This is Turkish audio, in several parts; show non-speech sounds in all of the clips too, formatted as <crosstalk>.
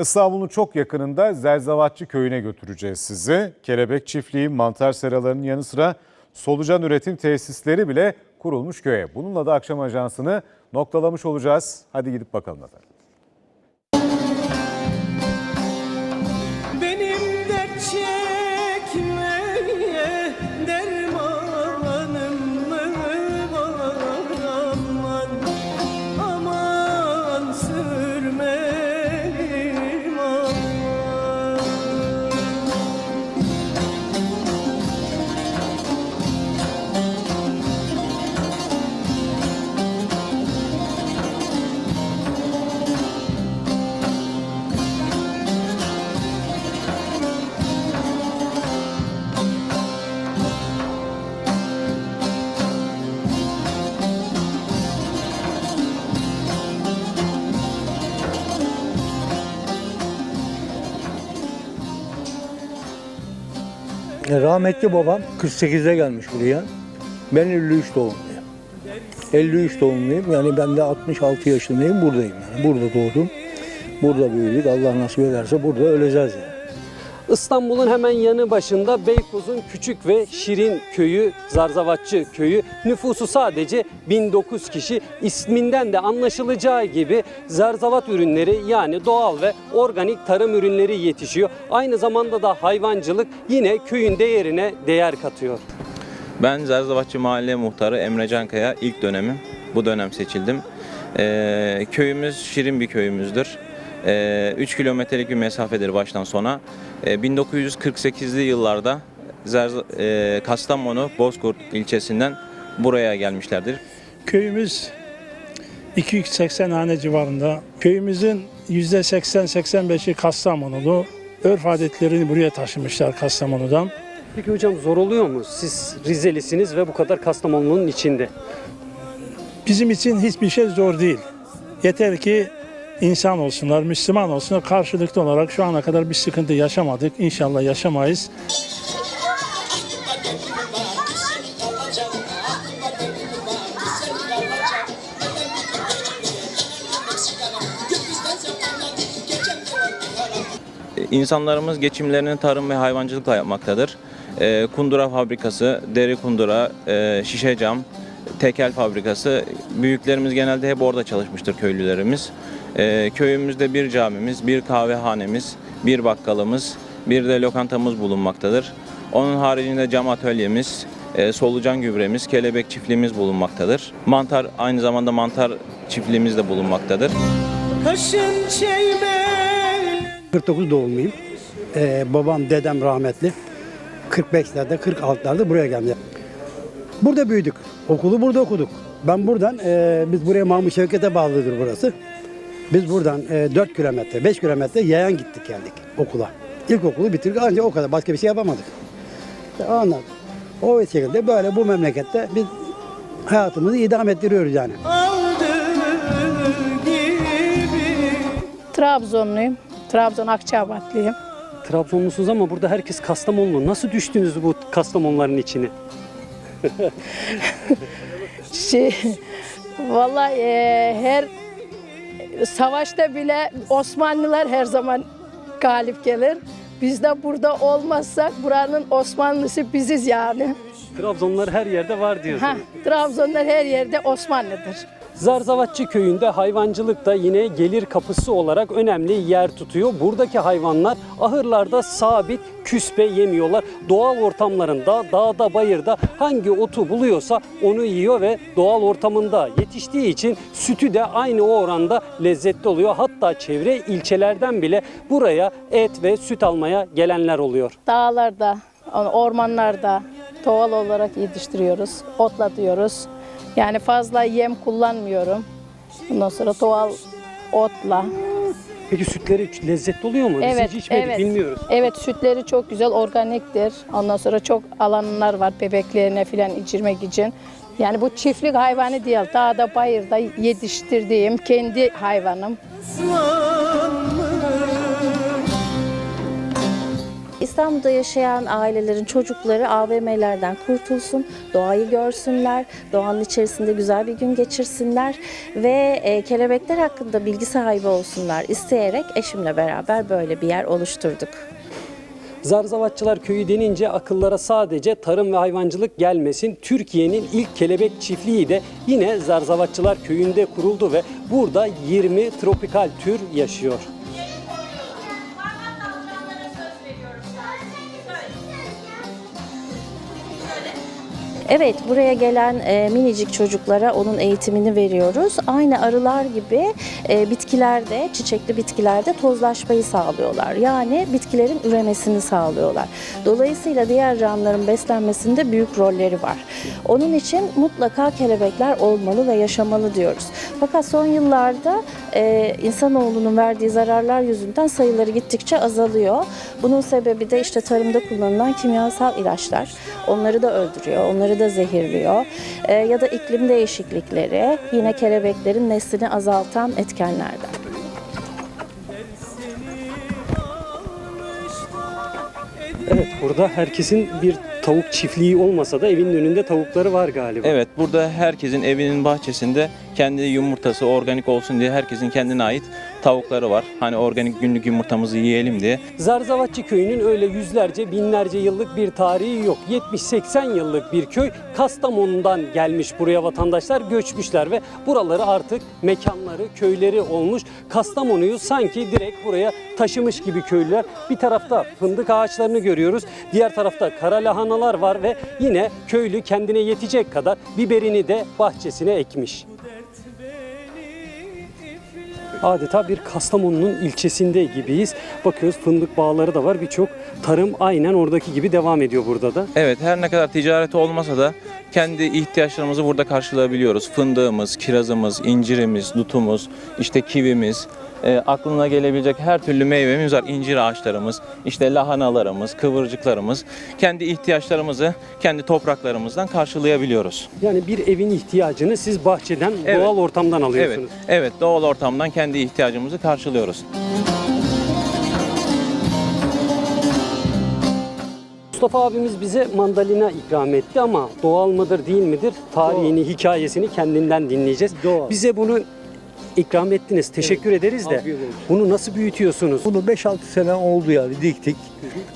İstanbul'un çok yakınında Zerzavatçı köyüne götüreceğiz sizi. Kelebek çiftliği, mantar seralarının yanı sıra solucan üretim tesisleri bile kurulmuş köye. Bununla da akşam ajansını noktalamış olacağız. Hadi gidip bakalım efendim. Rahmetli babam 48'de gelmiş buraya. Ben 53 doğumluyum. 53 doğumluyum. Yani ben de 66 yaşındayım. Buradayım yani. Burada doğdum. Burada büyüdük. Allah nasip ederse burada öleceğiz yani. İstanbul'un hemen yanı başında Beykoz'un küçük ve şirin köyü Zarzavatçı köyü. Nüfusu sadece 1009 kişi. İsminden de anlaşılacağı gibi zarzavat ürünleri yani doğal ve organik tarım ürünleri yetişiyor. Aynı zamanda da hayvancılık yine köyün değerine değer katıyor. Ben Zerzavatçı Mahalle Muhtarı Emre Cankaya ilk dönemim. Bu dönem seçildim. Ee, köyümüz şirin bir köyümüzdür. 3 kilometrelik bir mesafedir baştan sona. Ee, 1948'li yıllarda Zerza, e, Kastamonu Bozkurt ilçesinden buraya gelmişlerdir. Köyümüz 280 hane civarında. Köyümüzün %80-85'i Kastamonulu. Örf adetlerini buraya taşımışlar Kastamonu'dan. Peki hocam zor oluyor mu? Siz Rizelisiniz ve bu kadar Kastamonu'nun içinde. Bizim için hiçbir şey zor değil. Yeter ki insan olsunlar, Müslüman olsunlar. Karşılıklı olarak şu ana kadar bir sıkıntı yaşamadık. İnşallah yaşamayız. İnsanlarımız geçimlerini tarım ve hayvancılıkla yapmaktadır. Ee, Kundura fabrikası, deri kundura, e, şişe cam, tekel fabrikası. Büyüklerimiz genelde hep orada çalışmıştır köylülerimiz. Ee, Köyümüzde bir camimiz, bir kahvehanemiz, bir bakkalımız, bir de lokantamız bulunmaktadır. Onun haricinde cam atölyemiz, e, solucan gübremiz, kelebek çiftliğimiz bulunmaktadır. Mantar aynı zamanda mantar çiftliğimiz de bulunmaktadır. Kaşın çeymel 49 doğumluyum. Ee, babam, dedem rahmetli. 45'lerde, 46'larda buraya geldi. Burada büyüdük. Okulu burada okuduk. Ben buradan, e, biz buraya Mahmut Şevket'e bağlıdır burası. Biz buradan e, 4 kilometre, 5 kilometre yayan gittik geldik okula. İlkokulu bitirdik ancak o kadar. Başka bir şey yapamadık. Ondan o şekilde böyle bu memlekette biz hayatımızı idame ettiriyoruz yani. Trabzonluyum. Trabzon Akçabatlıyım. Trabzonlusunuz ama burada herkes Kastamonlu. Nasıl düştünüz bu Kastamonların içine? <laughs> Şey, vallahi e, her savaşta bile Osmanlılar her zaman galip gelir. Biz de burada olmazsak buranın Osmanlısı biziz yani. Trabzonlular her yerde var diyorsunuz. Ha, Trabzonlar her yerde Osmanlıdır. Zarzavatçı köyünde hayvancılık da yine gelir kapısı olarak önemli yer tutuyor. Buradaki hayvanlar ahırlarda sabit küspe yemiyorlar. Doğal ortamlarında, dağda, bayırda hangi otu buluyorsa onu yiyor ve doğal ortamında yetiştiği için sütü de aynı o oranda lezzetli oluyor. Hatta çevre ilçelerden bile buraya et ve süt almaya gelenler oluyor. Dağlarda, ormanlarda doğal olarak yetiştiriyoruz, otlatıyoruz. Yani fazla yem kullanmıyorum. Ondan sonra doğal otla. Peki sütleri lezzetli oluyor mu? Biz Evet, hiç içmedik evet. bilmiyoruz. Evet sütleri çok güzel, organiktir. Ondan sonra çok alanlar var bebeklerine falan içirmek için. Yani bu çiftlik hayvanı değil, dağda bayırda yetiştirdiğim kendi hayvanım. İstanbul'da yaşayan ailelerin çocukları AVM'lerden kurtulsun, doğayı görsünler, doğanın içerisinde güzel bir gün geçirsinler ve e, kelebekler hakkında bilgi sahibi olsunlar isteyerek eşimle beraber böyle bir yer oluşturduk. Zarzavatçılar Köyü denince akıllara sadece tarım ve hayvancılık gelmesin. Türkiye'nin ilk kelebek çiftliği de yine Zarzavatçılar Köyü'nde kuruldu ve burada 20 tropikal tür yaşıyor. Evet, buraya gelen e, minicik çocuklara onun eğitimini veriyoruz. Aynı arılar gibi e, bitkilerde, çiçekli bitkilerde tozlaşmayı sağlıyorlar. Yani bitkilerin üremesini sağlıyorlar. Dolayısıyla diğer canlıların beslenmesinde büyük rolleri var. Onun için mutlaka kelebekler olmalı ve yaşamalı diyoruz. Fakat son yıllarda e, insanoğlunun verdiği zararlar yüzünden sayıları gittikçe azalıyor. Bunun sebebi de işte tarımda kullanılan kimyasal ilaçlar. Onları da öldürüyor, onları da zehirliyor. E, ya da iklim değişiklikleri yine kelebeklerin neslini azaltan etkenlerden. Evet, burada herkesin bir tavuk çiftliği olmasa da evinin önünde tavukları var galiba. Evet burada herkesin evinin bahçesinde kendi yumurtası organik olsun diye herkesin kendine ait tavukları var. Hani organik günlük yumurtamızı yiyelim diye. Zarzavatçı köyünün öyle yüzlerce, binlerce yıllık bir tarihi yok. 70-80 yıllık bir köy. Kastamonu'dan gelmiş buraya vatandaşlar göçmüşler ve buraları artık mekanları, köyleri olmuş. Kastamonu'yu sanki direkt buraya taşımış gibi köylüler. Bir tarafta fındık ağaçlarını görüyoruz. Diğer tarafta kara lahanalar var ve yine köylü kendine yetecek kadar biberini de bahçesine ekmiş. Adeta bir Kastamonu'nun ilçesinde gibiyiz. Bakıyoruz fındık bağları da var. Birçok tarım aynen oradaki gibi devam ediyor burada da. Evet her ne kadar ticareti olmasa da kendi ihtiyaçlarımızı burada karşılayabiliyoruz. Fındığımız, kirazımız, incirimiz, dutumuz, işte kivimiz, e, aklına gelebilecek her türlü meyvemiz var. İncir ağaçlarımız, işte lahanalarımız, kıvırcıklarımız. Kendi ihtiyaçlarımızı kendi topraklarımızdan karşılayabiliyoruz. Yani bir evin ihtiyacını siz bahçeden, Evet. doğal ortamdan Evet, alıyorsunuz. evet doğal ortamdan kendi ihtiyacımızı karşılıyoruz. Mustafa abimiz bize mandalina ikram etti ama doğal mıdır değil midir? Tarihini, hikayesini kendinden dinleyeceğiz. Doğal. Bize bunu ikram ettiniz. Teşekkür ederiz de. afiyet olsun. Bunu nasıl büyütüyorsunuz? Bunu 5-6 sene oldu yani diktik.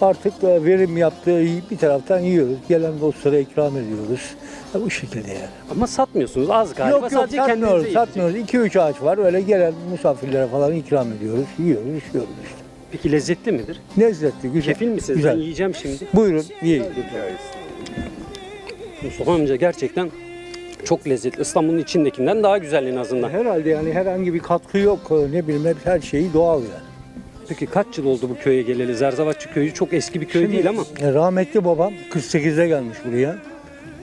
Artık verim yaptığı bir taraftan yiyoruz. Gelen dostlara ikram ediyoruz. Ya bu şekilde yani. Ama satmıyorsunuz az galiba. yok yok Sadece satmıyoruz, satmıyoruz. 2-3 ağaç var. Öyle gelen misafirlere falan ikram ediyoruz. Yiyoruz, içiyoruz işte. Peki lezzetli midir? Lezzetli, güzel. Kefil misiniz? Güzel. Ben yiyeceğim şimdi. Buyurun, yiyin. Mustafa amca gerçekten çok lezzetli. İstanbul'un içindekinden daha güzel en azından. Herhalde yani herhangi bir katkı yok. Ne bileyim hep her şeyi doğal yani. Peki kaç yıl oldu bu köye geleli? Zerzavatçı köyü çok eski bir köy Şimdi, değil ama. e, Rahmetli babam 48'de gelmiş buraya.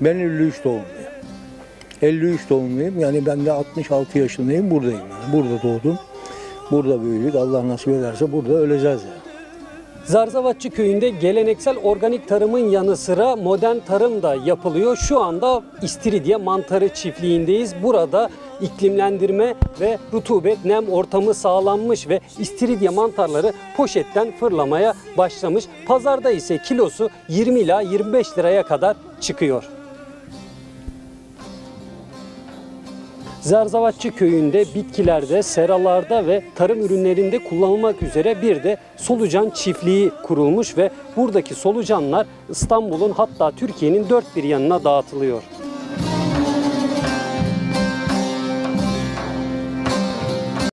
Ben 53 doğumluyum. 53 doğumluyum. Yani ben de 66 yaşındayım. Buradayım yani. Burada doğdum. Burada büyüdük. Allah nasip ederse burada öleceğiz yani. Zarzavatçı köyünde geleneksel organik tarımın yanı sıra modern tarım da yapılıyor. Şu anda İstiridye Mantarı çiftliğindeyiz. Burada iklimlendirme ve rutubet nem ortamı sağlanmış ve istiridye mantarları poşetten fırlamaya başlamış. Pazarda ise kilosu 20 ila 25 liraya kadar çıkıyor. Zerzavatçı köyünde bitkilerde, seralarda ve tarım ürünlerinde kullanılmak üzere bir de solucan çiftliği kurulmuş ve buradaki solucanlar İstanbul'un hatta Türkiye'nin dört bir yanına dağıtılıyor.